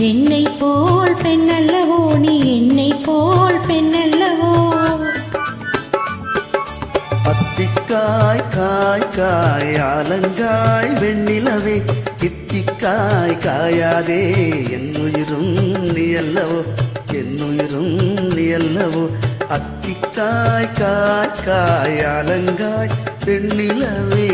என்னை போல் பெண்ணல்லவோ நீ என்னை போல் பெண்ணல்லவோ. பத்திக்காய் காய் காய் அலங்காய் வெண்ணிலவே. இத்திக்காய் காயாதே என்னுயிரும் நீ அல்லவோ என்னுயிரும் நீ அல்லவோ. அத்திக்காய் காய் காய் அலங்காய் வெண்ணிலவே.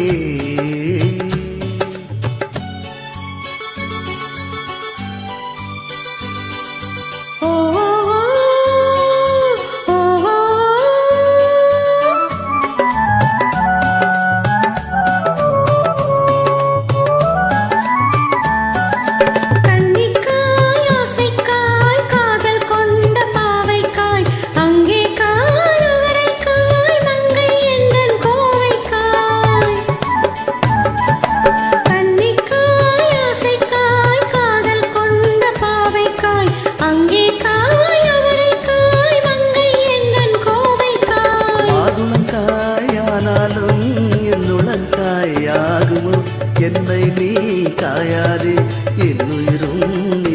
மாதுளங்காயானாலும் என்னுளங்காயாகுமோ என்னை நீ காயாதே என்னுயிரும் நீ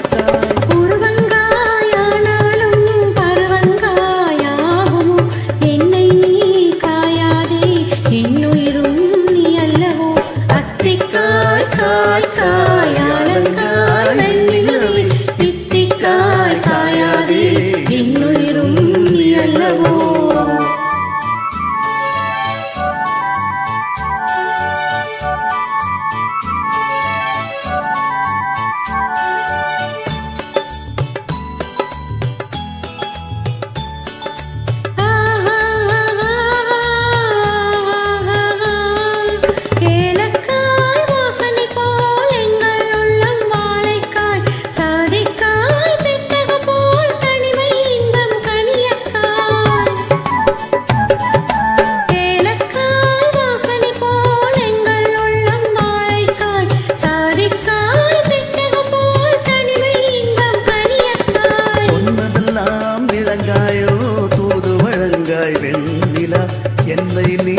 என்னை நீ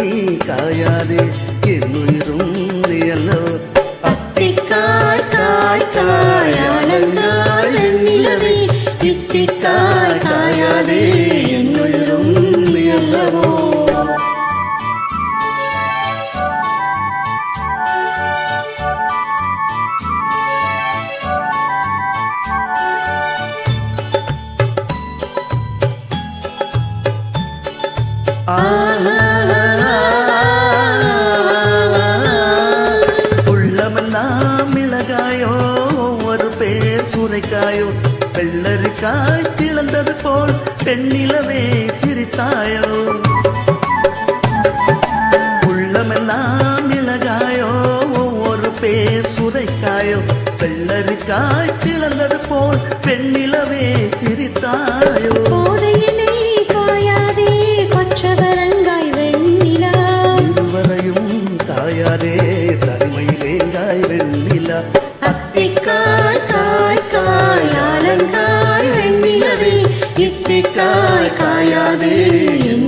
காயாதே என்னுயிரும் நீ அல்லவோ. அத்திக்காய் காய் காய் அலங்காய் வெண்ணிலவே இத்திக்காய் காயாதே என்னுயிரும் நீ அல்லவோ. உள்ளமெல்லாம் சுரைக்காயோ வெள்ளருக்காய் பிளந்தது போல் பெண்ணிலவே சிரித்தாயோ. உள்ளமெல்லாம் இலகாயோ. ஒவ்வொரு பேர் சுரைக்காயோ வெள்ளருக்காய் பிளந்தது போல் பெண்ணிலவே சிரித்தாயோ. காயாதே தனிமையிலேங்காய் வெண்ணிலா. அத்திக்காய் அலங்காய் வெண்ணிலவே இத்திக்காய் காயாதே என்